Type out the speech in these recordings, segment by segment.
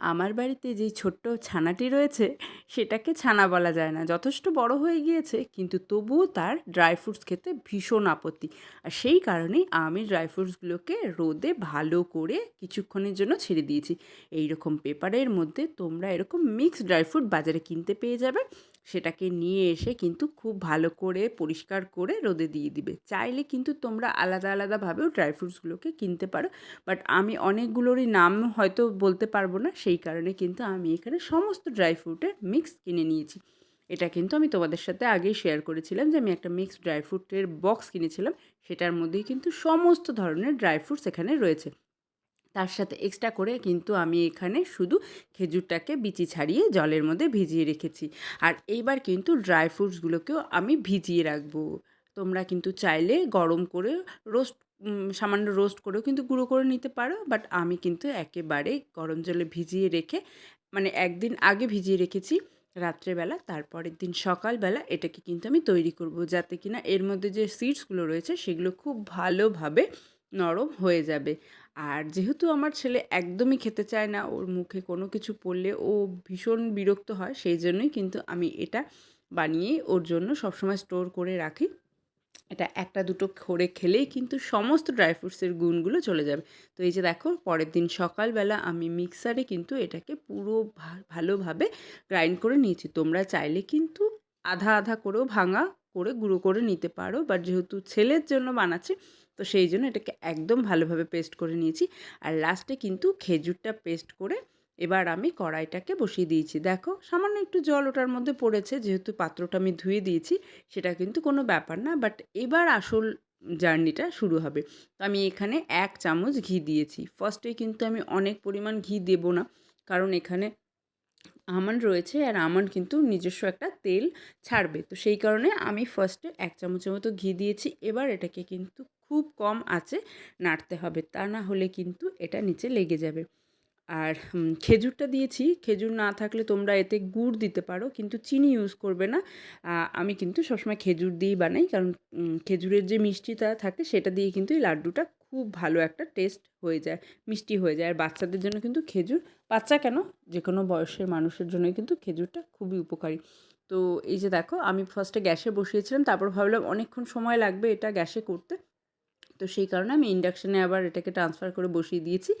আমার বাড়িতে যেই ছোট্ট ছানাটি রয়েছে, সেটাকে ছানা বলা যায় না। যথেষ্ট বড় হয়ে গিয়েছে, কিন্তু তবুও তার ড্রাই ফ্রুটস খেতে ভীষণ আপত্তি। আর সেই কারণেই আমি ড্রাই ফ্রুটসগুলোকে রোদে ভালো করে কিছুক্ষণের জন্য ছেড়ে দিয়েছি। এই রকম পেপারের মধ্যে তোমরা এরকম মিক্সড ড্রাই ফ্রুট বাজারে কিনতে পেয়ে যাবে। সেটাকে নিয়ে এসে কিন্তু খুব ভালো করে পরিষ্কার করে রোদে দিয়ে দিবে। চাইলে কিন্তু তোমরা আলাদা আলাদাভাবেও ড্রাই ফ্রুটসগুলোকে কিনতে পারো। বাট আমি অনেকগুলোরই নাম হয়তো বলতে পারব না, সেই কারণে কিন্তু আমি এখানে সমস্ত ড্রাই ফ্রুটের মিক্স কিনে নিয়েছি। এটা কিন্তু আমি তোমাদের সাথে আগেই শেয়ার করেছিলাম যে আমি একটা মিক্সড ড্রাই ফ্রুটের বক্স কিনেছিলাম। সেটার মধ্যেই কিন্তু সমস্ত ধরনের ড্রাই ফ্রুটস এখানে রয়েছে। তার সাথে এক্সট্রা করে কিন্তু আমি এখানে শুধু খেজুরটাকে বিচি ছাড়িয়ে জলের মধ্যে ভিজিয়ে রেখেছি। আর এইবার কিন্তু ড্রাই ফ্রুটসগুলোকেও আমি ভিজিয়ে রাখব। তোমরা কিন্তু চাইলে গরম করে রোস্ট সামান্য রোস্ট করেও কিন্তু গুঁড়ো করে নিতে পারো বাট আমি কিন্তু একেবারে গরম জলে ভিজিয়ে রেখে মানে একদিন আগে ভিজিয়ে রেখেছি রাত্রেবেলা, তারপরের দিন সকালবেলা এটাকে কিন্তু আমি তৈরি করব, যাতে কিনা এর মধ্যে যে সিডসগুলো রয়েছে সেগুলো খুব ভালোভাবে নরম হয়ে যাবে। আর যেহেতু আমার ছেলে একদমই খেতে চায় না, ওর মুখে কোনো কিছু পড়লে ও ভীষণ বিরক্ত হয়, সেই জন্যই কিন্তু আমি এটা বানিয়ে ওর জন্য সবসময় স্টোর করে রাখি। এটা একটা দুটো করে খেলেই কিন্তু সমস্ত ড্রাই ফ্রুটসের গুণগুলো চলে যাবে। তো এই যে দেখো, পরের দিন সকালবেলা আমি মিক্সারে কিন্তু এটাকে পুরো ভালোভাবে গ্রাইন্ড করে নিয়েছি। তোমরা চাইলে কিন্তু আধা আধা করেও ভাঙা করে গুঁড়ো করে নিতে পারো। বাট যেহেতু ছেলের জন্য বানাচ্ছি তো সেই জন্য এটাকে একদম ভালোভাবে পেস্ট করে নিয়েছি। আর লাস্টে কিন্তু খেজুরটা পেস্ট করে এবার আমি কড়াইটাকে বসিয়ে দিয়েছি। দেখো, সামান্য একটু জল ওটার মধ্যে পড়েছে, যেহেতু পাত্রটা আমি ধুয়ে দিয়েছি, সেটা কিন্তু কোনো ব্যাপার না। বাট এবার আসল জার্নিটা শুরু হবে। তো আমি এখানে এক চামচ ঘি দিয়েছি। ফার্স্টে কিন্তু আমি অনেক পরিমাণ ঘি দেব না, কারণ এখানে আমন্ড রয়েছে আর আমন্ড কিন্তু নিজস্ব একটা তেল ছাড়বে। তো সেই কারণে আমি ফার্স্টে এক চামচের মতো ঘি দিয়েছি। এবার এটাকে কিন্তু খুব কম আছে নাড়তে হবে। তা না হলে কিন্তু এটা নিচে লেগে যাবে। আর খেজুরটা দিয়েছি। খেজুর না থাকলে তোমরা এতে গুড় দিতে পারো, কিন্তু চিনি ইউজ করবে না। আমি কিন্তু সবসময় খেজুর দিয়েই বানাই, কারণ খেজুরের যে মিষ্টিটা থাকে সেটা দিয়ে কিন্তু এই লাড্ডুটা খুব ভালো একটা টেস্ট হয়ে যায়, মিষ্টি হয়ে যায়। আর বাচ্চাদের জন্য কিন্তু খেজুর, বাচ্চা কেন? যে কোনো বয়সের মানুষের জন্যই কিন্তু খেজুরটা খুবই উপকারী। তো এই যে দেখো, আমি ফার্স্টে গ্যাসে বসিয়েছিলাম, তারপর ভাবলাম অনেকক্ষণ সময় লাগবে এটা গ্যাসে করতে। তো সেই কারণে আমি ইন্ডাকশানে আবার এটাকে ট্রান্সফার করে বসিয়ে দিয়েছি।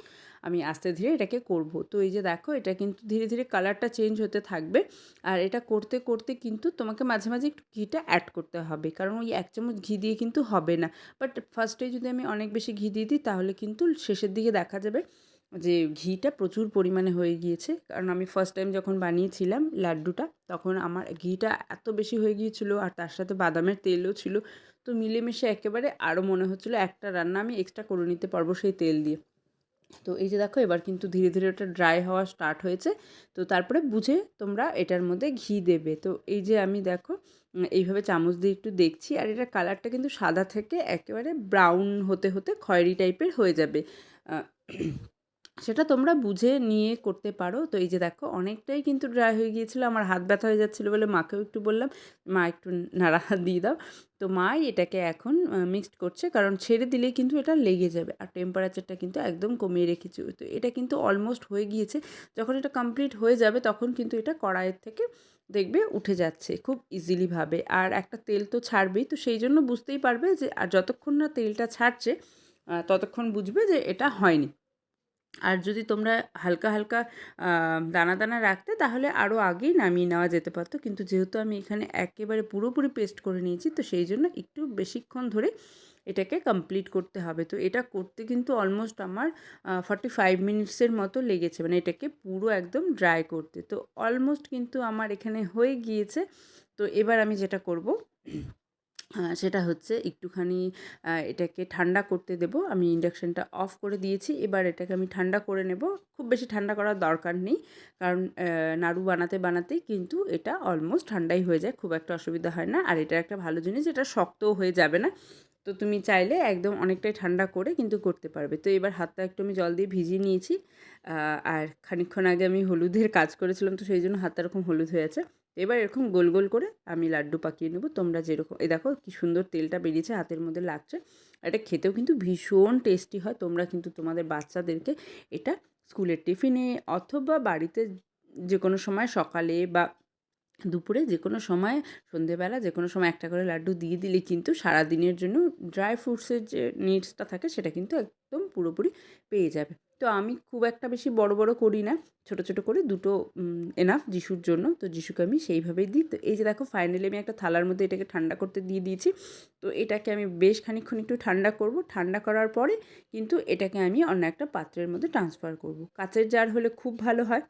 আমি আস্তে ধীরে এটাকে করব। তো এই যে দেখো, এটা কিন্তু ধীরে ধীরে কালারটা চেঞ্জ হতে থাকবে। আর এটা করতে করতে কিন্তু তোমাকে মাঝে মাঝে একটু ঘিটা অ্যাড করতে হবে। কারণ ওই এক চামচ ঘি দিয়ে কিন্তু হবে না। বাট ফার্স্টে যদি আমি অনেক বেশি ঘি দিয়ে দিই, তাহলে কিন্তু শেষের দিকে দেখা যাবে যে ঘিটা প্রচুর পরিমাণে হয়ে গিয়েছে। কারণ আমি ফার্স্ট টাইম যখন বানিয়েছিলাম লাড্ডুটা, তখন আমার ঘিটা এত বেশি হয়ে গিয়েছিল, আর তার সাথে বাদামের তেলও ছিল। তো মিলেমিশে একেবারে আরও মনে হচ্ছিল একটা রান্না আমি এক্সট্রা করে নিতে পারব সেই তেল দিয়ে। তো এই যে দেখো, এবার কিন্তু ধীরে ধীরে ওটা ড্রাই হওয়া স্টার্ট হয়েছে। তো তারপরে বুঝে তোমরা এটার মধ্যে ঘি দেবে। তো এই যে আমি দেখো এইভাবে চামচ দিয়ে একটু দেখছি আর এটার কালারটা কিন্তু সাদা থেকে একেবারে ব্রাউন হতে হতে খয়েরি টাইপের হয়ে যাবে। সেটা তোমরা বুঝে নিয়ে করতে পারো। তো এই যে দেখো, অনেকটাই কিন্তু ড্রাই হয়ে গিয়েছিল। আমার হাত ব্যথা হয়ে যাচ্ছিল বলে মাকেও একটু বললাম, মা, একটু নাড়া দিয়ে দাও। তো মাই এটাকে এখন মিক্সড করছে, কারণ ছেড়ে দিলেই কিন্তু এটা লেগে যাবে আর টেম্পারেচারটা কিন্তু একদম কমিয়ে রেখেছি। তো এটা কিন্তু অলমোস্ট হয়ে গিয়েছে। যখন এটা কমপ্লিট হয়ে যাবে, তখন কিন্তু এটা কড়াইয়ের থেকে দেখবে উঠে যাচ্ছে খুব ইজিলিভাবে আর একটা তেল তো ছাড়বেই, তো সেই জন্য বুঝতেই পারবে যে, আর যতক্ষণ না তেলটা ছাড়ছে ততক্ষণ বুঝবে যে এটা হয়নি। আর যদি তোমরা হালকা হালকা দানা দানা রাখতে তাহলে আরও আগেই নামিয়ে নেওয়া যেতে পারতো। কিন্তু যেহেতু আমি এখানে একেবারে পুরোপুরি পেস্ট করে নিয়েছি, তো সেই জন্য একটু বেশিক্ষণ ধরে এটাকে কমপ্লিট করতে হবে। তো এটা করতে কিন্তু অলমোস্ট আমার ফর্টি ফাইভ মিনিটসের মতো লেগেছে। মানে এটাকে পুরো একদম ড্রাই করতে। তো অলমোস্ট কিন্তু আমার এখানে হয়ে গিয়েছে। তো এবার আমি যেটা করব সেটা হচ্ছে একটুখানি এটাকে ঠান্ডা করতে দেব। আমি ইন্ডাকশানটা অফ করে দিয়েছি। এবার এটাকে আমি ঠান্ডা করে নেব। খুব বেশি ঠান্ডা করার দরকার নেই। কারণ নাড়ু বানাতে বানাতেই কিন্তু এটা অলমোস্ট ঠান্ডাই হয়ে যায়। খুব একটা অসুবিধা হয় না। আর এটা একটা ভালো জিনিস, এটা শক্তও হয়ে যাবে না। তো তুমি চাইলে একদম অনেকটাই ঠান্ডা করে কিন্তু করতে পারবে। তো এবার হাতটা একটু আমি জল দিয়ে ভিজিয়ে নিয়েছি। আর খানিক্ষণ আগে আমি হলুদের কাজ করেছিলাম। তো সেই জন্য হাতটা এরকম হলুদ হয়ে আছে। এবার এরকম গোল গোল করে আমি লাড্ডু পাকিয়ে নেব, তোমরা যেরকম, এই দেখো কি সুন্দর তেলটা বেরিয়েছে হাতের মধ্যে লাগছে। এটা খেতেও কিন্তু ভীষণ টেস্টি হয়, তোমরা কিন্তু তোমাদের বাচ্চাদেরকে এটা স্কুলের টিফিনে অথবা বাড়িতে যে কোনো সময় সকালে বা দুপুরে যে কোনো সময়, সন্ধেবেলা যে কোনো সময় একটা করে লাড্ডু দিয়ে দিলে কিন্তু সারাদিনের জন্য ড্রাই ফ্রুটসের যে নিডসটা থাকে সেটা কিন্তু একদম পুরোপুরি পেয়ে যাবে। তো আমি খুব একটা বেশি বড় বড় করি না। ছোট ছোট করে দুটো এনাফ যিশুর জন্য। তো যিশুকে আমি সেইভাবেই দিই। তো এই যে দেখো ফাইনালি আমি একটা থালার মধ্যে এটাকে ঠান্ডা করতে দিয়ে দিয়েছি। তো এটাকে আমি বেশ খানিকক্ষণ একটু ঠান্ডা করব। ঠান্ডা করার পরে কিন্তু এটাকে আমি অন্য একটা পাত্রের মধ্যে ট্রান্সফার করব। কাচের জার হলে খুব ভালো হয়।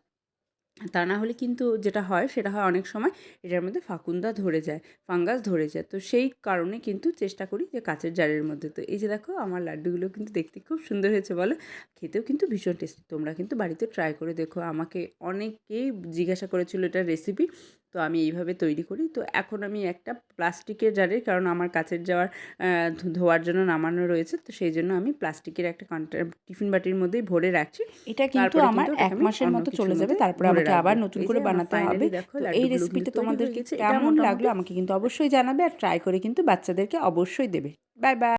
তা না হলে কিন্তু যেটা হয়, সেটা হয় অনেক সময় এটার মধ্যে ফাকুন্দা ধরে যায়, ফাঙ্গাস ধরে যায়। তো সেই কারণে কিন্তু চেষ্টা করি যে কাঁচের জারের মধ্যে। তো এই যে দেখো, আমার লাড্ডুগুলো কিন্তু দেখতে খুব সুন্দর হয়েছে, বলো। খেতেও কিন্তু ভীষণ টেস্টি তোমরা কিন্তু বাড়িতে ট্রাই করে দেখো। আমাকে অনেকেই জিজ্ঞাসা করেছিল এটা রেসিপি তো আমি এইভাবে তৈরি করি। তো এখন আমি একটা প্লাস্টিকের জারে কারণ আমার কাছের যাওয়ার ধোয়ার জন্য নামানো রয়েছে তো সেই জন্য আমি প্লাস্টিকের একটা কন্টেনার টিফিন বাটির মধ্যেই ভরে রাখছি। এটা কিন্তু আমার এক মাসের মতো চলে যাবে তারপরে আমাকে আবার নতুন করে বানাতে হবে। এই রেসিপিটা। এটা কেমন লাগল আমাকে কিন্তু অবশ্যই জানাবে আর ট্রাই করে কিন্তু বাচ্চাদেরকে অবশ্যই দেবে। Bye bye